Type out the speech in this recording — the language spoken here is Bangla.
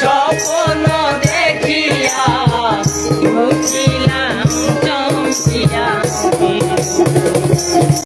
স্বপ্ন দেখিয়া উঠিলাম চমকিয়া।